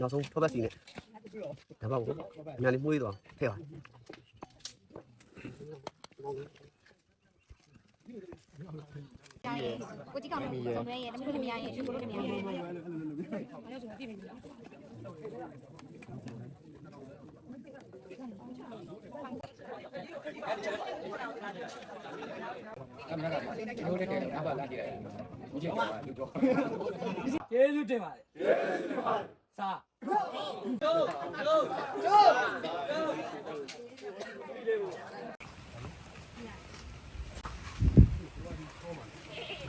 နောက်ဆုံးထောပတ်စီနဲ့ဒါပေါ့ကိုအများလေးမှုေးတော့ထည့်ပါကိုကြီးကောင်စုံတွဲရဲ့တမီးတို့လည်းမရရဲ့ရှင်ကိုတို့လည်းမရရဲ့ကျေးဇူးတင်ပါတယ်ကျေးဇူးတင်ပါတယ်စာကျွန်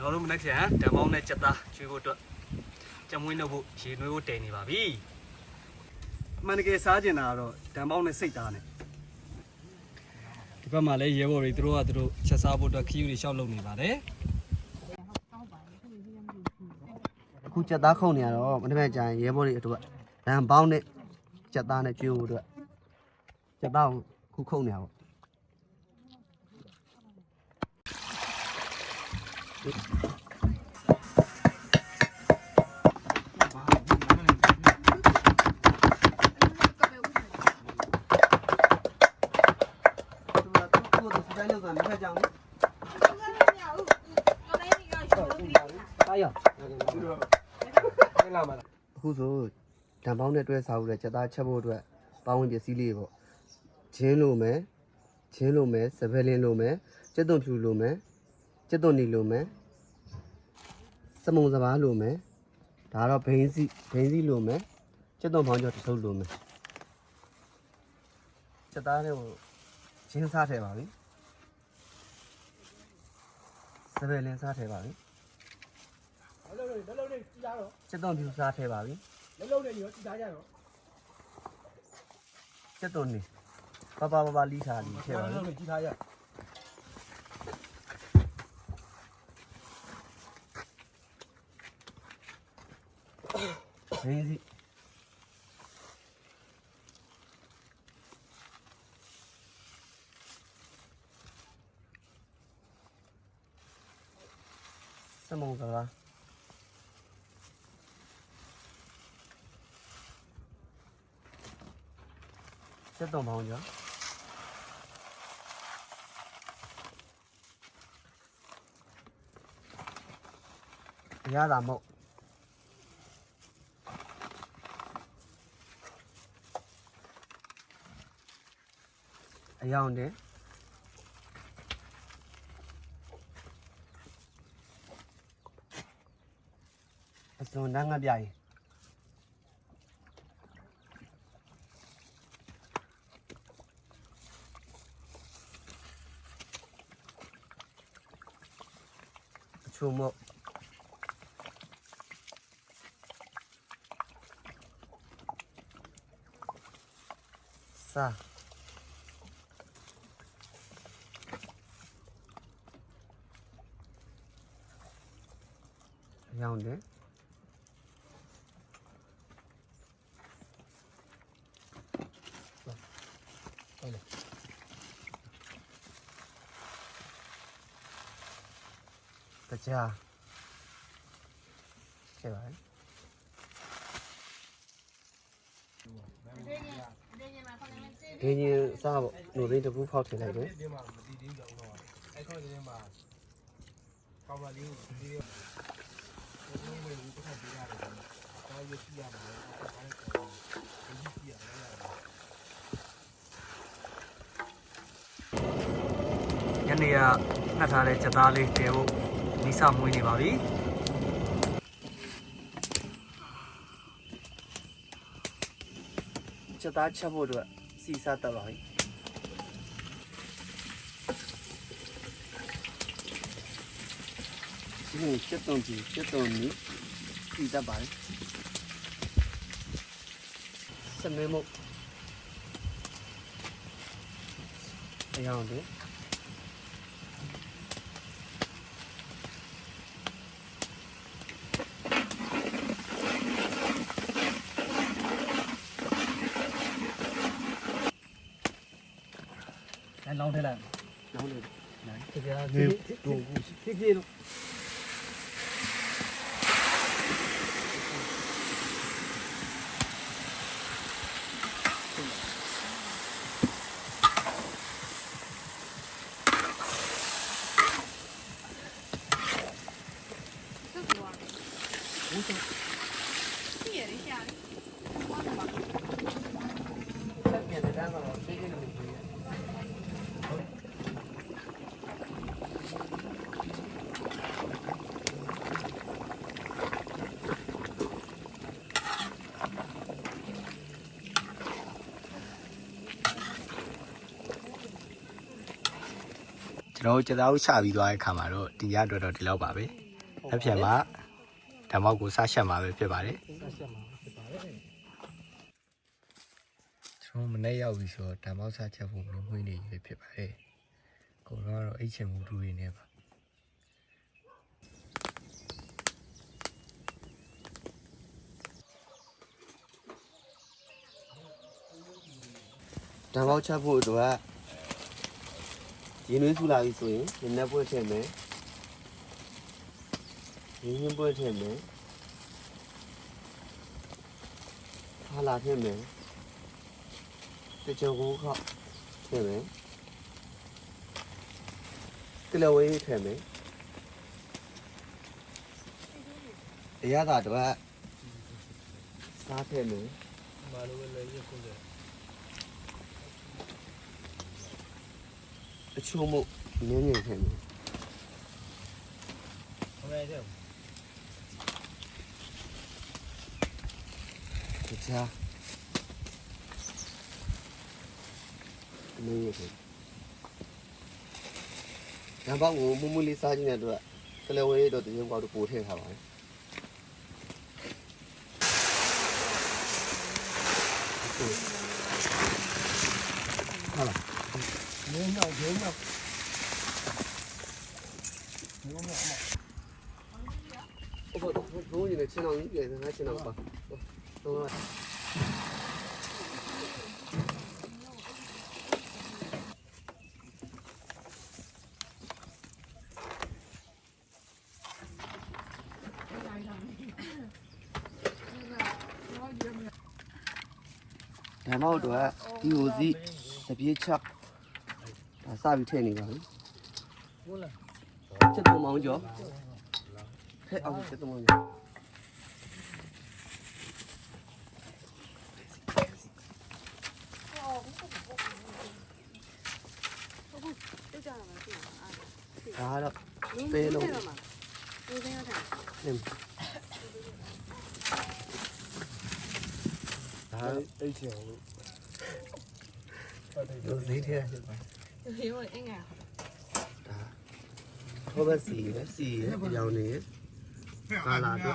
တော်တို့မနေ့ကဓမ္မောင်းနဲ့စက်သားကျွေးဖို့အတွက်ကြက်မွေးနှုတ်ဖို့ရေနွေးဖို့တည်နေပါပြီအမှန်တကယ်စားကျင်တာကတော့ဓမ္မောင်းနဲ့စိတ်သားနဲ့ဒီဘက်မှာလည်းရဲဘော်တွေသူတို့ကသူတို့ချက်စားဖို့အတွက်ခီးယူတွေရှောက်လုပ်နေပါတယ်အခုကြက်သားခုံနေရတော့မနေ့ကကြာရင်ရဲဘော်တွေအတွက် ရန်ပေါင်းနဲ့ကြက်သားနဲ့ကျွေးဖို့အတွက်ကြက်သားကိုခုခုံနေရပါ သူကသူ့ကိုယ်သူစတိုင်းလောက်တာမဖက်ကြအောင် တာရအခုဆိုဓာတ်ပေါင်းနဲ့တွဲစားဖို့အတွက်ချက်သားချက်ဖို့အတွက်ပေါင်းဝင်ပစ္စည်းလေးပေါ့ဂျင်းလိုမယ်ဂျင်းလိုမယ်စပယ်လင်းလိုမယ်ကျက်သွန်ဖြူလိုမယ်ကျက်သွန်နီလိုမယ်စမုံစဘာလိုမယ်ဒါတော့ဘိန်းစီဘိန်းစီလိုမယ်ကျက်သွန်ပေါင်းကျော်တစ်ထုပ်လိုမယ်ချက်သားလေးကိုချင်းစားထဲပါပြီစပယ်လင်းစားထဲပါပြီလက်လုံးလေးလက်လုံးလေးကြည့်ကြတော့စက်သွန်ဖြူစားထဲပါပြီ လက်လုံးလေးရောကြည့်ကြကြတော့စက်သွန်နေပပပပလီးစားလီထဲပါလက်ပြီလုံးလေးကြည့်ထားရရင်းစီစမုံကလား စက်သွန်ပေါင်းကျော်ရတာမဟုတ်အယောင်တယ်အစုံတန်းငါပြရင် しうも。さあ。やんで、ね တကြားကျပါလေဒင်းရင်စားပေါ့လူရင်းတစ်ခုဖောက်ထည့်လိုက်တယ်ဒီမှာမတည်သေးကြဘူးတော့အဲ့ခေါင်းဒီမှာကောင်းပါလေးကိုဒီလေးဘယ်လိုလဲဒီတစ်ခါပြရတယ်ဒါရရှိရမှာအဲ့ဒါလည်းကောင်းတယ်ဒီကြည့်ရတယ်ညနေကနှက်ထားတဲ့စက်သားလေးတည်ဖို့ နီးစမွေးနေပါပြီချက်သားချက်ဖို့အတွက်စီစားတက်ပါပြီဒီနေ့ချက်သွန်ကြည့်ချက်သွန်နီစီတက်ပါလေစမဲမို့အယောင်တယ် लाउनेलाई ठिक छ Thank you. ကျွန်တော်တို့ကြသားဥချပြီးသွားတဲ့ခါမှာတော့ဒီရအတွက်တော့ဒီလောက်ပါပဲ။အဖြစ်မှာဓမ္မောက်ကိုစားရှက်မှာပဲဖြစ်ပါတယ်ဆက်ဆက်မှာဖြစ်ပါတယ်။ကျွန်တော်မနေ့ရောက်ပြီဆိုတော့ဓမ္မောက်စားချက်ဖို့မမွေးနေပြီဖြစ်ပါတယ်။ကိုတော့ကတော့အိတ်ချင်မှုတူတွေနဲ့ပါဓာတ်ပေါက်ချက်ဖို့အတွက် ရင်းနှီးစုလာပြီဆိုရင်နည်းနည်းပွင့်ထည့်မယ်ရင်းနှီးပွင့်ထည့်မယ်ခါလာထည့်မယ်တချောကိုခောက်ထည့်မယ်ကလဝေးထည့်မယ်အရသာတော့စားထည့်မယ်မလိုပဲလည်းရုပ်ခုတယ် အချို့မို့နင်းနေထည့်မယ်ဟိုရဲတဲ့တခြားနင်းနေထည့်ဓာတ်ပေါက်ကိုမူမူလေးစားခြင်းတဲ့အတွက်ကလဝေးတော့တရင်ကောက်တော့ပို့ထည့်ထားပါတယ်ဟုတ်လား ငင်းတော့ငင်းတော့ ဟုတ်ပါဘူးဘိုးကြီးနဲ့ချင်းအောင်ကြီးပြည်ငါချင်းအောင်ပါဟုတ်ပါ ဓမ္မောက်တော့ဒီဟိုစီစပြေးချက်ဒါစပြီးထည့်နေပါပြီ ဟုတ်လား ချက် চাবি ঠেয়ে নিবা হচ্ছে তো মাউজ হচ্ছে তো মাউজ Đó đó. Tê luôn. Em. Đó, đây chiều. Được gì thế? หิวเลยไอ้ไงตาเพยาะว่าสีนะสีนะเนี่ยวรี้ Kaladı.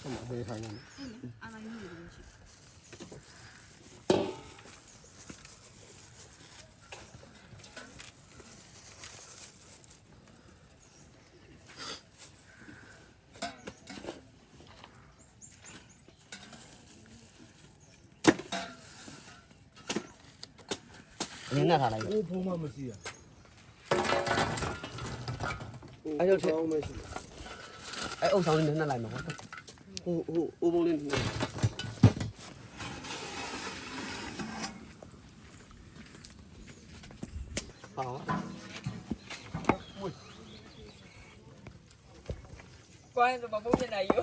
ทำไมทางนั้นอะไรอนี่ ના ખાડા ઓ ભોમા મસી ai đâu thế ai ông sáu lên thế này lại mà ô ô ô bông lên bảo quay tôi mà bông bên này vô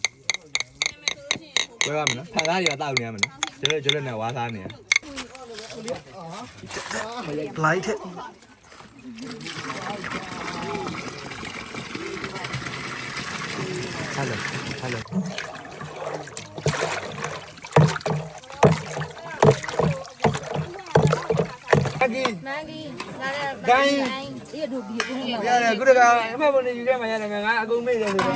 ဘယ်ကမလဲဖန်သားတွေကတောက်နေရမလားကျလဲကျလဲနဲ့ဝါးသားနေရလိုက်တဲ့ဟယ်လိုဟယ်လိုအကြီးမန်ကြီးလာတဲ့ဘိုင်းအေးတို့ဒီကူရရတယ်ကူရကအမမနေယူခဲ့မှရတယ်ငါအကုန်မေ့တယ်ဆိုတော့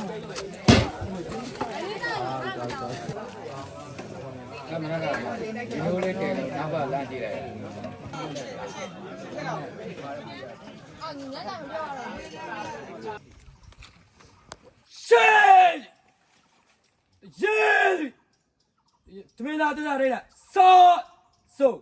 ကမရကဒီလိုလေးတည်လို့နောက်ကလမ်းကြည့်လိုက်ရှေးယေတမင်သားတရားရိလားစောဆို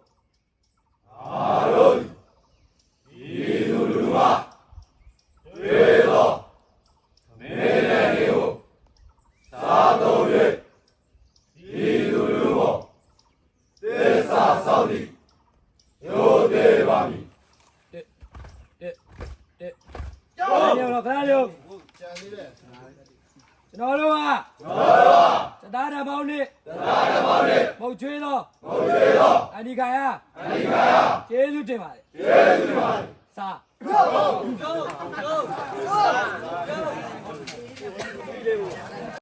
ကျောင်းရောခဏလေးကျွန်တော်တို့ကကျွန်တော်တို့ကတရားဓမ္မောင်းနဲ့တရားဓမ္မောင်းနဲ့မဟုတ်ချွေးသောမဟုတ်ချွေးသောအနိကာယအနိကာယကျေးဇူးတင်ပါတယ်ကျေးဇူးတင်ပါတယ်စာ